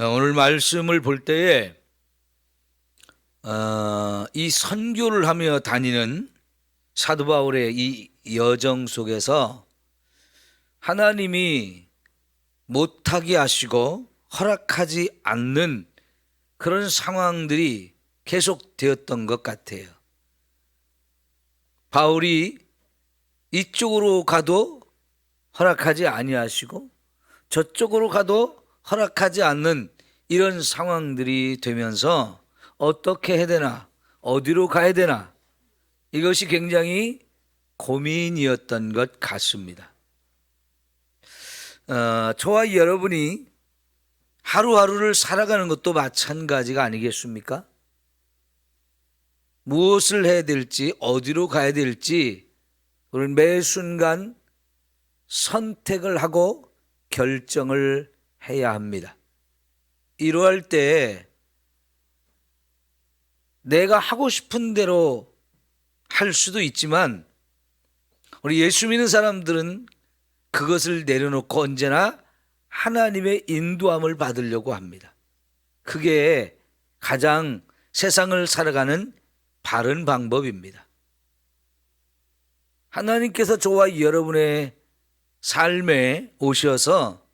어, 오늘 말씀을 볼 때에 어, 이 선교를 하며 다니는 사도 바울의 이 여정 속에서 하나님이 못하게 하시고 허락하지 않는 그런 상황들이 계속되었던 것 같아요. 바울이 이쪽으로 가도 허락하지 아니하시고 저쪽으로 가도 허락하지 않는 이런 상황들이 되면서 어떻게 해야 되나 어디로 가야 되나 이것이 굉장히 고민이었던 것 같습니다. 어, 저와 여러분이 하루하루를 살아가는 것도 마찬가지가 아니겠습니까? 무엇을 해야 될지 어디로 가야 될지 우리는 매 순간 선택을 하고 결정을 해야 합니다. 이러할 때 내가 하고 싶은 대로 할 수도 있지만 우리 예수 믿는 사람들은 그것을 내려놓고 언제나 하나님의 인도함을 받으려고 합니다. 그게 가장 세상을 살아가는 바른 방법입니다. 하나님께서 저와 여러분의 삶에 오셔서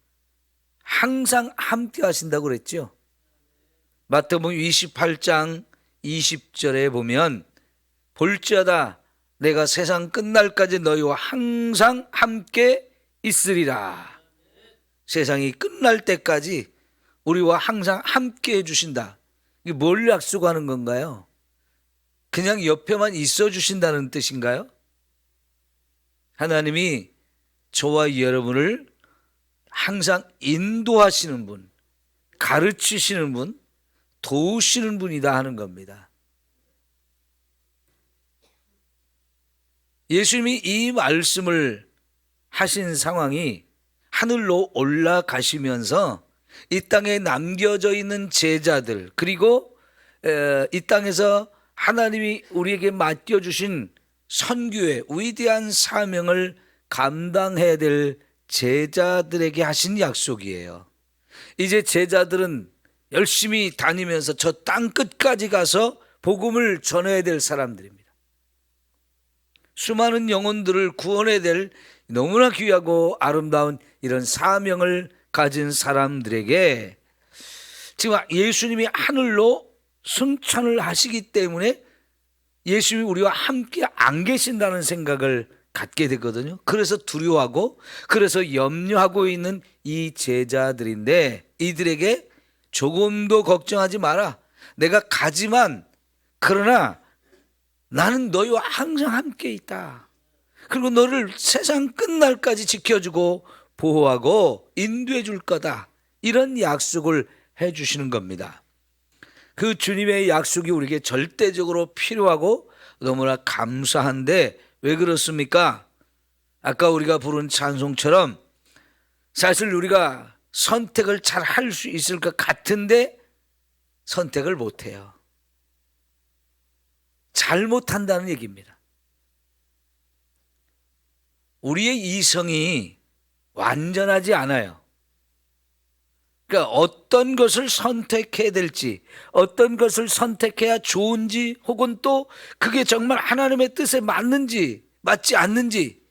항상 함께 하신다고 그랬죠. 마태복음 28장 20절에 보면 볼지어다 내가 세상 끝날까지 너희와 항상 함께 있으리라. 세상이 끝날 때까지 우리와 항상 함께 해주신다. 이게 뭘 약속하는 건가요? 그냥 옆에만 있어 주신다는 뜻인가요? 하나님이 저와 여러분을 항상 인도하시는 분, 가르치시는 분, 도우시는 분이다 하는 겁니다. 예수님이 이 말씀을 하신 상황이 하늘로 올라가시면서 이 땅에 남겨져 있는 제자들 그리고 이 땅에서 하나님이 우리에게 맡겨주신 선교의 위대한 사명을 감당해야 될 제자들에게 하신 약속이에요. 이제 제자들은 열심히 다니면서 저 땅 끝까지 가서 복음을 전해야 될 사람들입니다. 수많은 영혼들을 구원해야 될 너무나 귀하고 아름다운 이런 사명을 가진 사람들에게 지금 예수님이 하늘로 승천을 하시기 때문에 예수님이 우리와 함께 안 계신다는 생각을 갖게 되거든요. 그래서 두려워하고 그래서 염려하고 있는 이 제자들인데 이들에게 조금도 걱정하지 마라. 내가 가지만 그러나 나는 너희와 항상 함께 있다. 그리고 너를 세상 끝날까지 지켜주고 보호하고 인도해 줄 거다. 이런 약속을 해 주시는 겁니다. 그 주님의 약속이 우리에게 절대적으로 필요하고 너무나 감사한데 왜 그렇습니까? 아까 우리가 부른 찬송처럼 사실 우리가 선택을 잘 할 수 있을 것 같은데 선택을 못 해요. 잘못한다는 얘기입니다. 우리의 이성이 완전하지 않아요. 그러니까 어떤 것을 선택해야 될지, 어떤 것을 선택해야 좋은지, 혹은 또 그게 정말 하나님의 뜻에 맞는지, 맞지 않는지,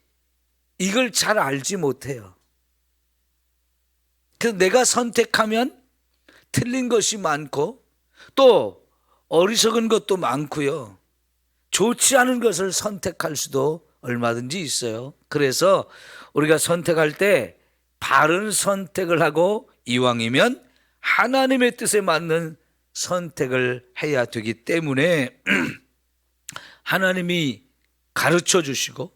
이걸 잘 알지 못해요. 그래서 내가 선택하면 틀린 것이 많고, 또 어리석은 것도 많고요. 좋지 않은 것을 선택할 수도 얼마든지 있어요. 그래서 우리가 선택할 때 바른 선택을 하고 이왕이면 하나님의 뜻에 맞는 선택을 해야 되기 때문에 하나님이 가르쳐 주시고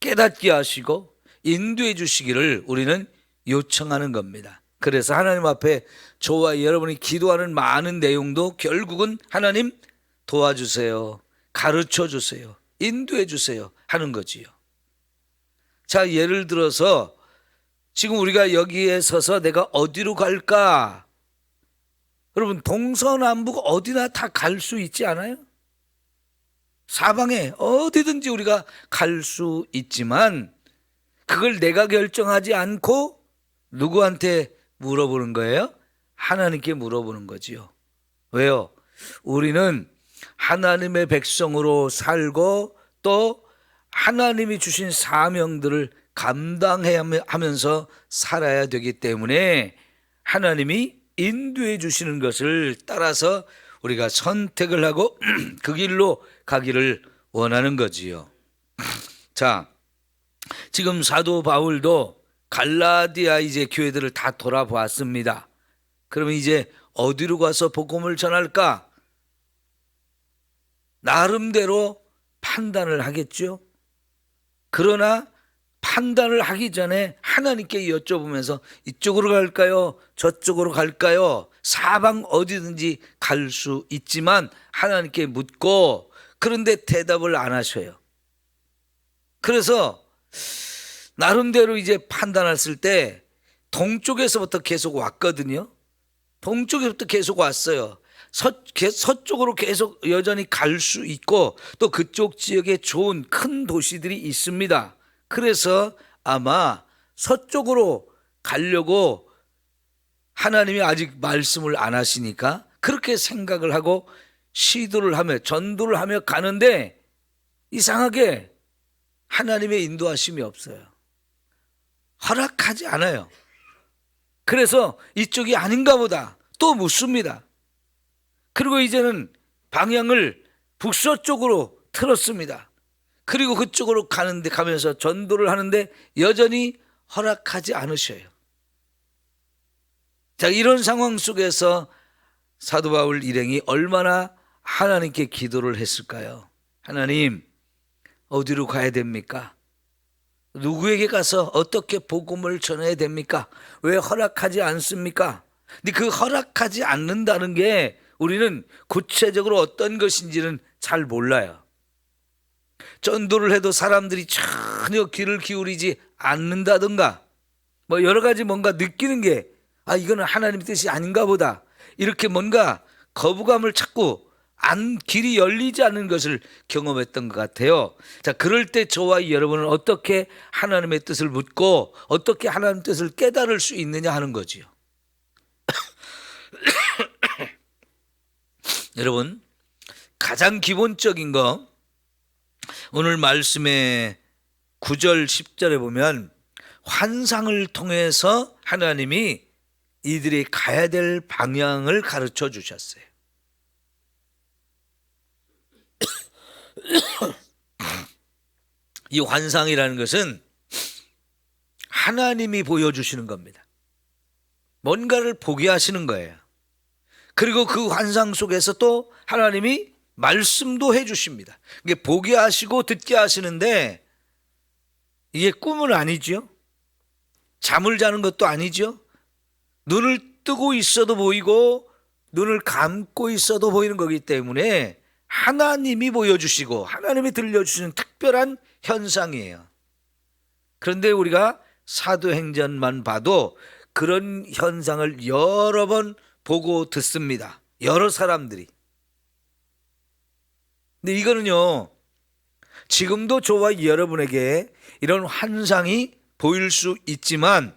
깨닫게 하시고 인도해 주시기를 우리는 요청하는 겁니다. 그래서 하나님 앞에 저와 여러분이 기도하는 많은 내용도 결국은 하나님 도와주세요. 가르쳐 주세요. 인도해 주세요. 하는 거지요. 자, 예를 들어서 지금 우리가 여기에 서서 내가 어디로 갈까? 여러분, 동서남북 어디나 다 갈 수 있지 않아요? 사방에 어디든지 우리가 갈 수 있지만 그걸 내가 결정하지 않고 누구한테 물어보는 거예요? 하나님께 물어보는 거지요. 왜요? 우리는 하나님의 백성으로 살고 또 하나님이 주신 사명들을 감당해야 하면서 살아야 되기 때문에 하나님이 인도해 주시는 것을 따라서 우리가 선택을 하고 그 길로 가기를 원하는 거지요. 자, 지금 사도 바울도 갈라디아 이제 교회들을 다 돌아보았습니다. 그러면 이제 어디로 가서 복음을 전할까? 나름대로 판단을 하겠죠. 그러나 판단을 하기 전에 하나님께 여쭤보면서 이쪽으로 갈까요? 저쪽으로 갈까요? 사방 어디든지 갈 수 있지만 하나님께 묻고 그런데 대답을 안 하셔요. 그래서 나름대로 이제 판단했을 때 동쪽에서부터 계속 왔거든요. 동쪽에서부터 계속 왔어요. 서, 서쪽으로 계속 여전히 갈 수 있고 또 그쪽 지역에 좋은 큰 도시들이 있습니다. 그래서 아마 서쪽으로 가려고 하나님이 아직 말씀을 안 하시니까 그렇게 생각을 하고 시도를 하며 전도를 하며 가는데 이상하게 하나님의 인도하심이 없어요. 허락하지 않아요. 그래서 이쪽이 아닌가 보다 또 묻습니다. 그리고 이제는 방향을 북서쪽으로 틀었습니다. 그리고 그쪽으로 가는데 가면서 전도를 하는데 여전히 허락하지 않으셔요. 자, 이런 상황 속에서 사도 바울 일행이 얼마나 하나님께 기도를 했을까요? 하나님, 어디로 가야 됩니까? 누구에게 가서 어떻게 복음을 전해야 됩니까? 왜 허락하지 않습니까? 근데 그 허락하지 않는다는 게 우리는 구체적으로 어떤 것인지는 잘 몰라요. 전도를 해도 사람들이 전혀 귀를 기울이지 않는다든가 뭐 여러 가지 뭔가 느끼는 게 아, 이거는 하나님 뜻이 아닌가 보다. 이렇게 뭔가 거부감을 찾고 안 길이 열리지 않는 것을 경험했던 것 같아요. 자, 그럴 때 저와 여러분은 어떻게 하나님의 뜻을 묻고 어떻게 하나님 뜻을 깨달을 수 있느냐 하는 거지요. 여러분, 가장 기본적인 거 오늘 말씀의 9절 10절에 보면 환상을 통해서 하나님이 이들이 가야 될 방향을 가르쳐 주셨어요. 이 환상이라는 것은 하나님이 보여주시는 겁니다. 뭔가를 보게 하시는 거예요. 그리고 그 환상 속에서 또 하나님이 말씀도 해 주십니다. 이게 보게 하시고 듣게 하시는데 이게 꿈은 아니죠. 잠을 자는 것도 아니죠. 눈을 뜨고 있어도 보이고 눈을 감고 있어도 보이는 거기 때문에 하나님이 보여주시고 하나님이 들려주시는 특별한 현상이에요. 그런데 우리가 사도행전만 봐도 그런 현상을 여러 번 보고 듣습니다. 여러 사람들이. 근데 이거는요, 지금도 저와 여러분에게 이런 환상이 보일 수 있지만,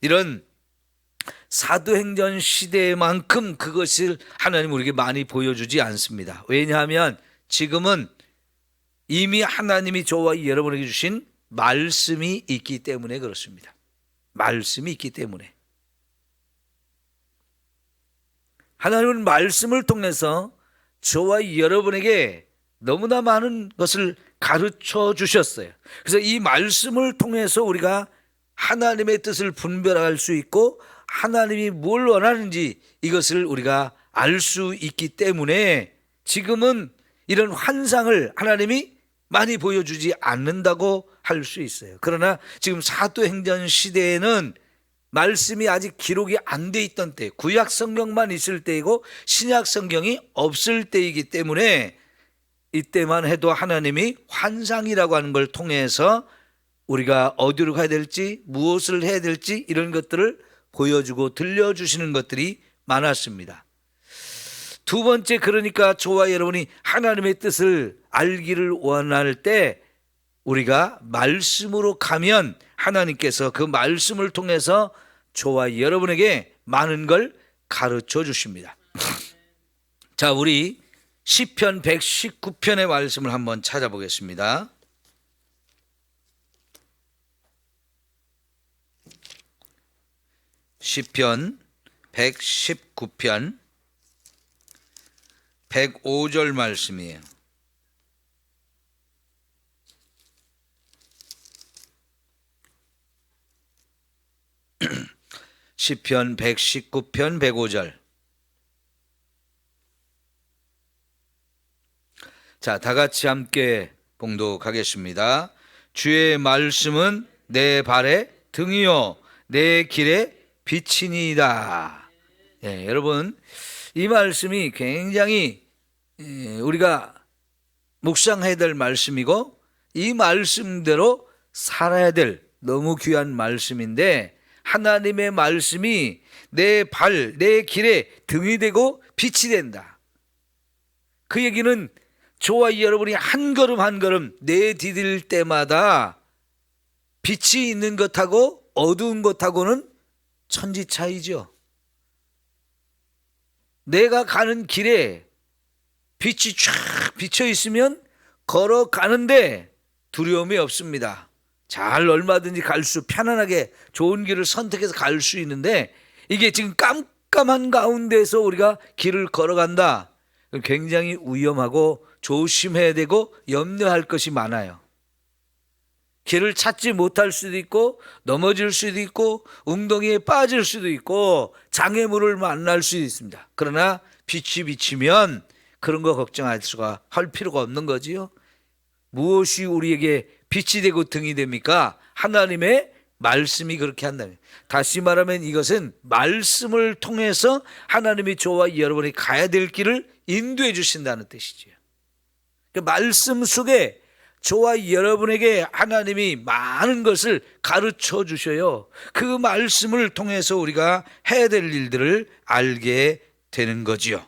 이런 사도행전 시대만큼 그것을 하나님 우리에게 많이 보여주지 않습니다. 왜냐하면 지금은 이미 하나님이 저와 여러분에게 주신 말씀이 있기 때문에 그렇습니다. 말씀이 있기 때문에. 하나님은 말씀을 통해서 저와 여러분에게 너무나 많은 것을 가르쳐 주셨어요. 그래서 이 말씀을 통해서 우리가 하나님의 뜻을 분별할 수 있고 하나님이 뭘 원하는지 이것을 우리가 알 수 있기 때문에 지금은 이런 환상을 하나님이 많이 보여주지 않는다고 할 수 있어요. 그러나 지금 사도행전 시대에는 말씀이 아직 기록이 안 돼 있던 때, 구약 성경만 있을 때이고 신약 성경이 없을 때이기 때문에 이때만 해도 하나님이 환상이라고 하는 걸 통해서 우리가 어디로 가야 될지, 무엇을 해야 될지 이런 것들을 보여주고 들려주시는 것들이 많았습니다. 두 번째, 그러니까 저와 여러분이 하나님의 뜻을 알기를 원할 때 우리가 말씀으로 가면 하나님께서 그 말씀을 통해서 저와 여러분에게 많은 걸 가르쳐 주십니다. 자, 우리 시편 119편의 말씀을 한번 찾아보겠습니다. 시편 119편 105절 말씀이에요. 시편 119편 105절. 자, 다 같이 함께 봉독하겠습니다. 주의 말씀은 내 발의 등이요 내 길의 빛이니이다. 예, 여러분 이 말씀이 굉장히 예, 우리가 묵상해야 될 말씀이고 이 말씀대로 살아야 될 너무 귀한 말씀인데 하나님의 말씀이 내 발, 내 길에 등이 되고 빛이 된다. 그 얘기는 저와 여러분이 한 걸음 한 걸음 내디딜 때마다 빛이 있는 것하고 어두운 것하고는 천지 차이죠. 내가 가는 길에 빛이 쫙 비쳐 있으면 걸어가는데 두려움이 없습니다. 잘 얼마든지 갈 수 편안하게 좋은 길을 선택해서 갈 수 있는데 이게 지금 깜깜한 가운데서 우리가 길을 걸어간다. 굉장히 위험하고 조심해야 되고 염려할 것이 많아요. 길을 찾지 못할 수도 있고 넘어질 수도 있고 웅덩이에 빠질 수도 있고 장애물을 만날 수도 있습니다. 그러나 빛이 비치면 그런 거 걱정할 수가 할 필요가 없는 거지요. 무엇이 우리에게 빛이 되고 등이 됩니까? 하나님의 말씀이 그렇게 한다면 다시 말하면 이것은 말씀을 통해서 하나님이 저와 여러분이 가야 될 길을 인도해 주신다는 뜻이지요. 그 말씀 속에 저와 여러분에게 하나님이 많은 것을 가르쳐 주셔요. 그 말씀을 통해서 우리가 해야 될 일들을 알게 되는 거지요.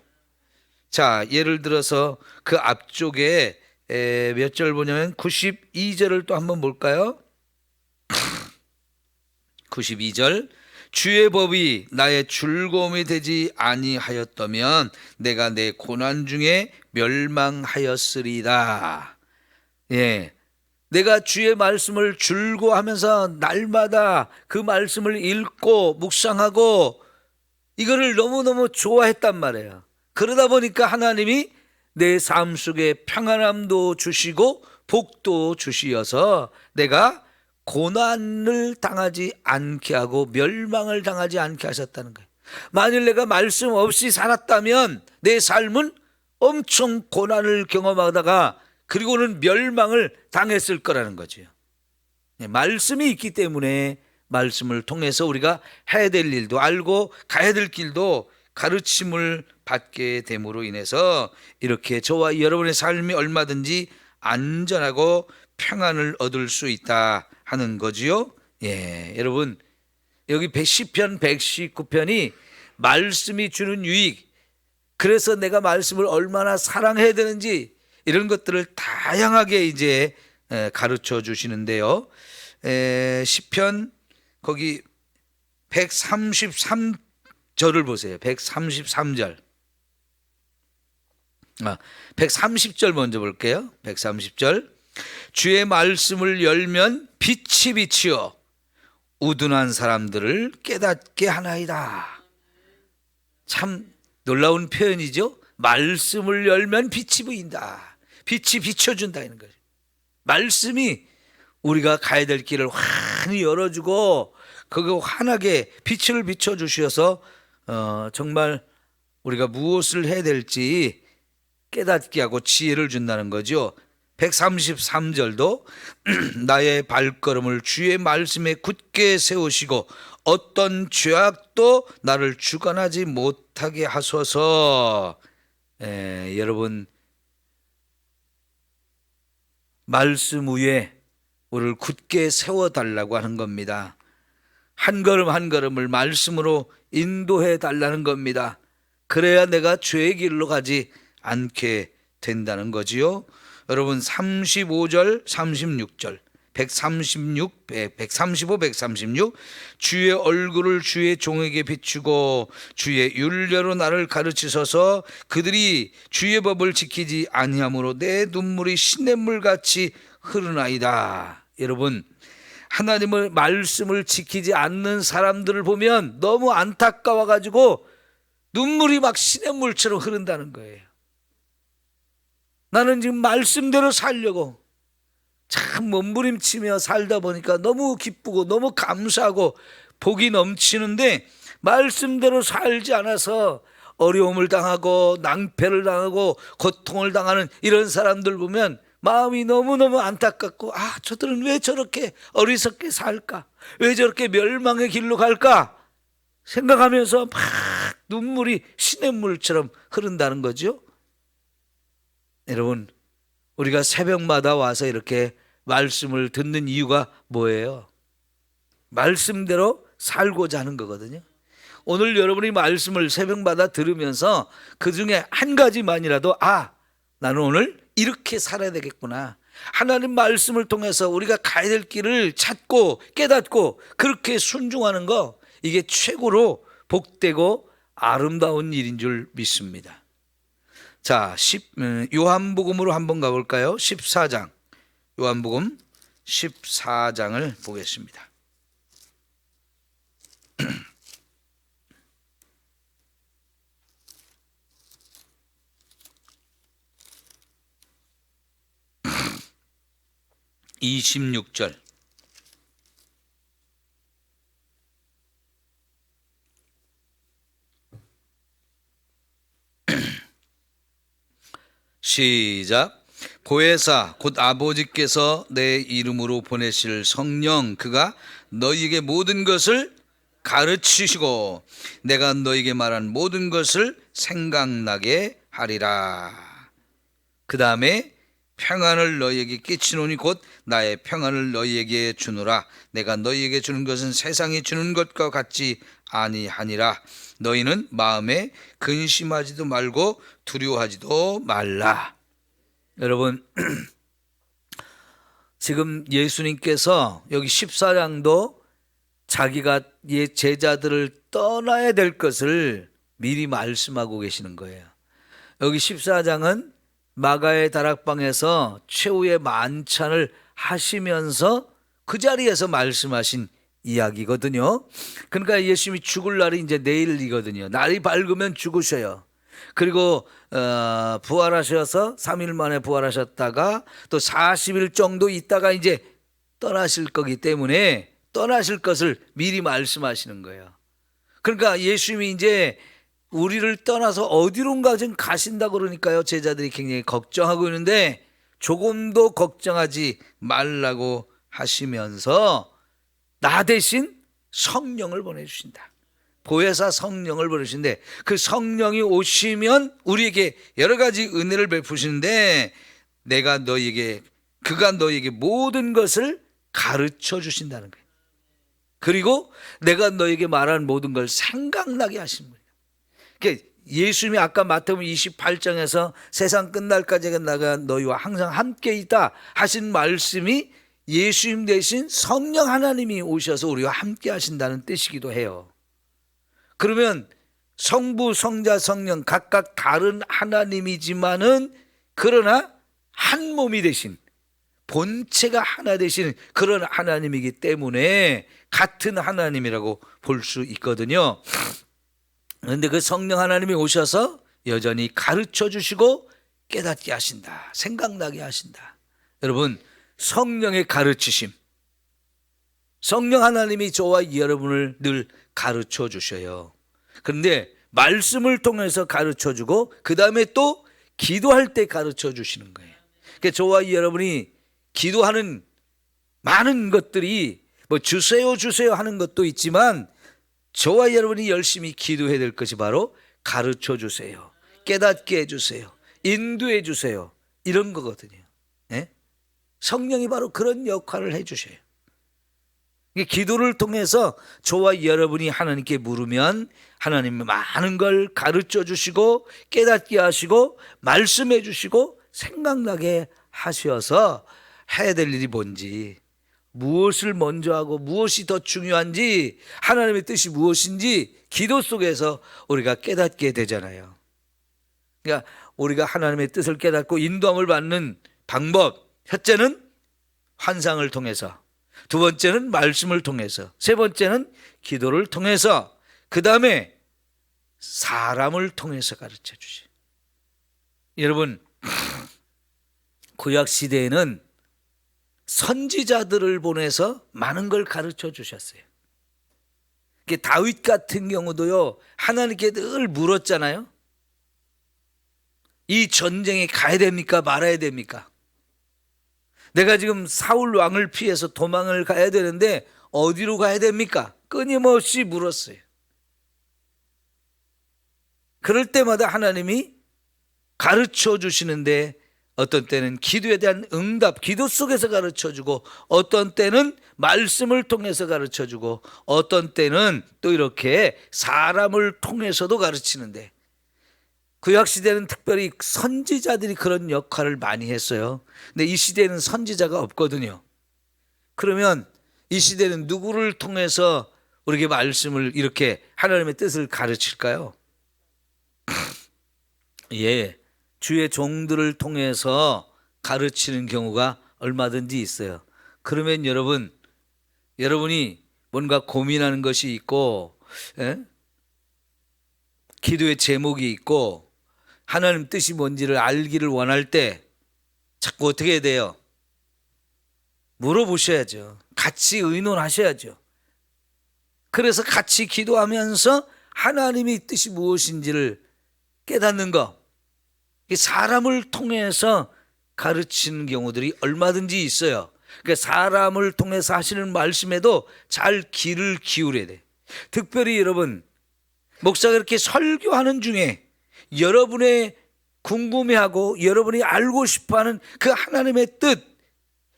자, 예를 들어서 그 앞쪽에 몇 절 보냐면 92절을 또 한번 볼까요? 92절 주의 법이 나의 즐거움이 되지 아니하였다면 내가 내 고난 중에 멸망하였으리다. 예. 내가 주의 말씀을 즐거워하면서 날마다 그 말씀을 읽고 묵상하고 이거를 너무너무 좋아했단 말이에요. 그러다 보니까 하나님이 내 삶 속에 평안함도 주시고 복도 주시어서 내가 고난을 당하지 않게 하고 멸망을 당하지 않게 하셨다는 거예요. 만일 내가 말씀 없이 살았다면 내 삶은 엄청 고난을 경험하다가 그리고는 멸망을 당했을 거라는 거죠. 네, 말씀이 있기 때문에 말씀을 통해서 우리가 해야 될 일도 알고 가야 될 길도 가르침을 받게 됨으로 인해서 이렇게 저와 여러분의 삶이 얼마든지 안전하고 평안을 얻을 수 있다 하는 거지요. 예, 여러분 여기 110편 119편이 말씀이 주는 유익 그래서 내가 말씀을 얼마나 사랑해야 되는지 이런 것들을 다양하게 이제 가르쳐 주시는데요. 10편 거기 133 절을 보세요. 133절. 아, 130절 먼저 볼게요. 130절. 주의 말씀을 열면 빛이 비치어 우둔한 사람들을 깨닫게 하나이다. 참 놀라운 표현이죠. 말씀을 열면 빛이 보인다. 빛이 비춰준다는 거죠. 말씀이 우리가 가야 될 길을 환히 열어주고 그거 환하게 빛을 비춰주셔서 어, 정말 우리가 무엇을 해야 될지 깨닫게 하고 지혜를 준다는 거죠. 133절도 나의 발걸음을 주의 말씀에 굳게 세우시고 어떤 죄악도 나를 주관하지 못하게 하소서. 에, 여러분 말씀 위에 우리를 굳게 세워 달라고 하는 겁니다. 한 걸음 한 걸음을 말씀으로 인도해 달라는 겁니다. 그래야 내가 죄의 길로 가지 않게 된다는 거지요. 여러분 35절, 36절, 136, 135, 136 주의 얼굴을 주의 종에게 비추고 주의 윤례로 나를 가르치소서 그들이 주의 법을 지키지 아니하므로 내 눈물이 시냇물 같이 흐르나이다. 여러분 하나님의 말씀을 지키지 않는 사람들을 보면 너무 안타까워 가지고 눈물이 막 시냇물처럼 흐른다는 거예요. 나는 지금 말씀대로 살려고 참 몸부림치며 살다 보니까 너무 기쁘고 너무 감사하고 복이 넘치는데 말씀대로 살지 않아서 어려움을 당하고 낭패를 당하고 고통을 당하는 이런 사람들 보면 마음이 너무너무 안타깝고 아 저들은 왜 저렇게 어리석게 살까 왜 저렇게 멸망의 길로 갈까 생각하면서 막 눈물이 시냇물처럼 흐른다는 거죠 여러분 우리가 새벽마다 와서 이렇게 말씀을 듣는 이유가 뭐예요? 말씀대로 살고자 하는 거거든요. 오늘 여러분이 말씀을 새벽마다 들으면서 그 중에 한 가지만이라도 아, 나는 오늘 이렇게 살아야 되겠구나. 하나님 말씀을 통해서 우리가 가야 될 길을 찾고 깨닫고 그렇게 순종하는 거 이게 최고로 복되고 아름다운 일인 줄 믿습니다. 자, 10, 음, 요한복음으로 한번 가볼까요? 14장. 요한복음 14장을 보겠습니다. (26절) 시작. 보혜사 곧 아버지께서 내 이름으로 보내실 성령 그가 너희에게 모든 것을 가르치시고 내가 너희에게 말한 모든 것을 생각나게 하리라. 그 다음에 평안을 너희에게 끼치노니 곧 나의 평안을 너희에게 주노라. 내가 너희에게 주는 것은 세상이 주는 것과 같지 아니하니라. 너희는 마음에 근심하지도 말고 두려워하지도 말라. 여러분 지금 예수님께서 여기 14장도 자기가 예 제자들을 떠나야 될 것을 미리 말씀하고 계시는 거예요. 여기 14장은 마가의 다락방에서 최후의 만찬을 하시면서 그 자리에서 말씀하신 이야기거든요. 그러니까 예수님이 죽을 날이 이제 내일이거든요. 날이 밝으면 죽으셔요. 그리고 어, 부활하셔서 3일 만에 부활하셨다가 또 40일 정도 있다가 이제 떠나실 거기 때문에 떠나실 것을 미리 말씀하시는 거예요. 그러니까 예수님이 이제 우리를 떠나서 어디론가 좀 가신다 그러니까요. 제자들이 굉장히 걱정하고 있는데 조금도 걱정하지 말라고 하시면서 나 대신 성령을 보내주신다. 보혜사 성령을 보내주신데 그 성령이 오시면 우리에게 여러 가지 은혜를 베푸시는데 내가 너에게 그가 너에게 모든 것을 가르쳐 주신다는 거예요. 그리고 내가 너에게 말한 모든 걸 생각나게 하신 거예요. 그러니까 예수님이 아까 마태복음 28장에서 세상 끝날까지 나가 너희와 항상 함께 있다 하신 말씀이 예수님 대신 성령 하나님이 오셔서 우리와 함께 하신다는 뜻이기도 해요. 그러면 성부, 성자, 성령 각각 다른 하나님이지만은 그러나 한 몸이 되신 본체가 하나 되시는 그런 하나님이기 때문에 같은 하나님이라고 볼 수 있거든요. 그런데 그 성령 하나님이 오셔서 여전히 가르쳐 주시고 깨닫게 하신다. 생각나게 하신다. 여러분, 성령의 가르치심. 성령 하나님이 저와 여러분을 늘 가르쳐 주셔요. 그런데 말씀을 통해서 가르쳐 주고 그 다음에 또 기도할 때 가르쳐 주시는 거예요. 그러니까 저와 여러분이 기도하는 많은 것들이 뭐 주세요 주세요 하는 것도 있지만 저와 여러분이 열심히 기도해야 될 것이 바로 가르쳐 주세요. 깨닫게 해 주세요. 인도해 주세요. 이런 거거든요. 네? 성령이 바로 그런 역할을 해 주셔요. 기도를 통해서 저와 여러분이 하나님께 물으면 하나님이 많은 걸 가르쳐 주시고 깨닫게 하시고 말씀해 주시고 생각나게 하셔서 해야 될 일이 뭔지 무엇을 먼저 하고 무엇이 더 중요한지 하나님의 뜻이 무엇인지 기도 속에서 우리가 깨닫게 되잖아요. 그러니까 우리가 하나님의 뜻을 깨닫고 인도함을 받는 방법 첫째는 환상을 통해서 두 번째는 말씀을 통해서 세 번째는 기도를 통해서 그 다음에 사람을 통해서 가르쳐 주시. 여러분 구약 시대에는 선지자들을 보내서 많은 걸 가르쳐 주셨어요. 다윗 같은 경우도요 하나님께 늘 물었잖아요. 이 전쟁에 가야 됩니까 말아야 됩니까? 내가 지금 사울 왕을 피해서 도망을 가야 되는데 어디로 가야 됩니까? 끊임없이 물었어요. 그럴 때마다 하나님이 가르쳐 주시는데 어떤 때는 기도에 대한 응답, 기도 속에서 가르쳐 주고 어떤 때는 말씀을 통해서 가르쳐 주고 어떤 때는 또 이렇게 사람을 통해서도 가르치는데 구약 시대는 특별히 선지자들이 그런 역할을 많이 했어요. 근데 이 시대에는 선지자가 없거든요. 그러면 이 시대는 누구를 통해서 우리에게 말씀을 이렇게 하나님의 뜻을 가르칠까요? 예. 주의 종들을 통해서 가르치는 경우가 얼마든지 있어요. 그러면 여러분, 여러분이 뭔가 고민하는 것이 있고, 예? 기도의 제목이 있고, 하나님 뜻이 뭔지를 알기를 원할 때 자꾸 어떻게 해야 돼요? 물어보셔야죠. 같이 의논하셔야죠. 그래서 같이 기도하면서 하나님의 뜻이 무엇인지를 깨닫는 거. 사람을 통해서 가르치는 경우들이 얼마든지 있어요. 그러니까 사람을 통해서 하시는 말씀에도 잘 귀를 기울여야 돼. 특별히 여러분, 목사가 이렇게 설교하는 중에 여러분의 궁금해하고 여러분이 알고 싶어하는 그 하나님의 뜻,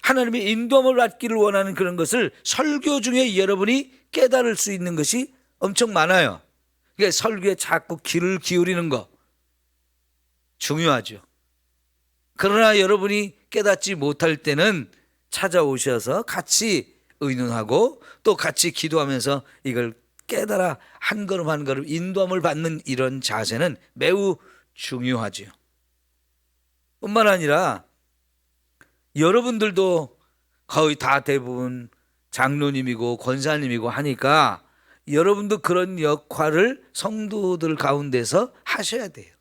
하나님의 인도함을 받기를 원하는 그런 것을 설교 중에 여러분이 깨달을 수 있는 것이 엄청 많아요. 그러니까 설교에 자꾸 귀를 기울이는 거 중요하죠. 그러나 여러분이 깨닫지 못할 때는 찾아오셔서 같이 의논하고 또 같이 기도하면서 이걸 깨달아 한 걸음 한 걸음 인도함을 받는 이런 자세는 매우 중요하죠. 뿐만 아니라 여러분들도 거의 다 대부분 장로님이고 권사님이고 하니까 여러분도 그런 역할을 성도들 가운데서 하셔야 돼요.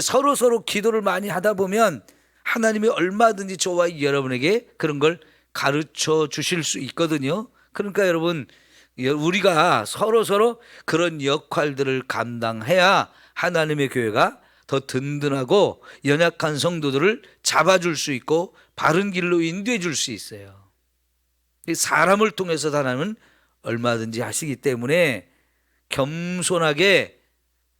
서로 서로 기도를 많이 하다 보면 하나님이 얼마든지 저와 여러분에게 그런 걸 가르쳐 주실 수 있거든요. 그러니까 여러분 우리가 서로 서로 그런 역할들을 감당해야 하나님의 교회가 더 든든하고 연약한 성도들을 잡아줄 수 있고 바른 길로 인도해 줄 수 있어요. 사람을 통해서 하나님은 얼마든지 하시기 때문에 겸손하게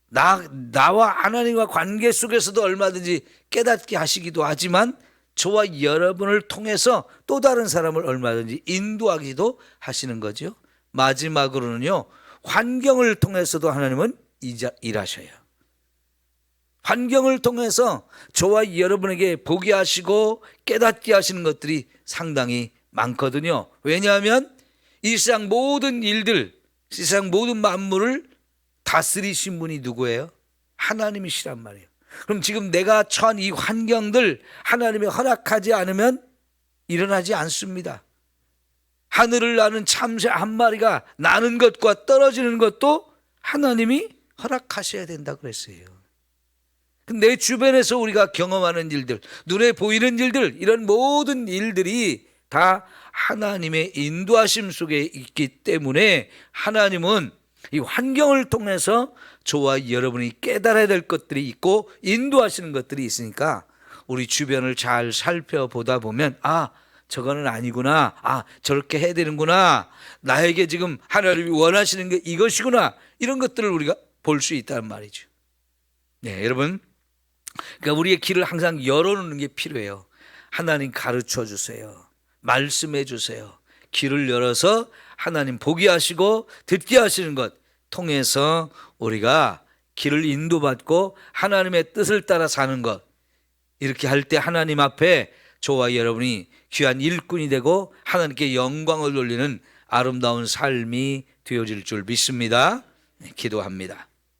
나, 나와 하나님과 관계 속에서도 얼마든지 깨닫게 하시기도 하지만 저와 여러분을 통해서 또 다른 사람을 얼마든지 인도하기도 하시는 거죠. 마지막으로는요, 환경을 통해서도 하나님은 일하셔요. 환경을 통해서 저와 여러분에게 보게 하시고 깨닫게 하시는 것들이 상당히 많거든요. 왜냐하면 이 세상 모든 일들, 세상 모든 만물을 다스리신 분이 누구예요? 하나님이시란 말이에요. 그럼 지금 내가 처한 이 환경들 하나님이 허락하지 않으면 일어나지 않습니다. 하늘을 나는 참새 한 마리가 나는 것과 떨어지는 것도 하나님이 허락하셔야 된다 그랬어요. 내 주변에서 우리가 경험하는 일들, 눈에 보이는 일들, 이런 모든 일들이 다 하나님의 인도하심 속에 있기 때문에 하나님은 이 환경을 통해서 저와 여러분이 깨달아야 될 것들이 있고 인도하시는 것들이 있으니까 우리 주변을 잘 살펴보다 보면 아 저거는 아니구나 아 저렇게 해야 되는구나 나에게 지금 하나님이 원하시는 게 이것이구나 이런 것들을 우리가 볼 수 있다는 말이죠. 네 여러분 그러니까 우리의 길을 항상 열어놓는 게 필요해요. 하나님 가르쳐 주세요. 말씀해 주세요. 길을 열어서 하나님 보게 하시고 듣게 하시는 것 통해서 우리가 길을 인도받고 하나님의 뜻을 따라 사는 것 이렇게 할 때 하나님 앞에 저와 여러분이 귀한 일꾼이 되고 하나님께 영광을 돌리는 아름다운 삶이 되어질 줄 믿습니다. 네, 기도합니다.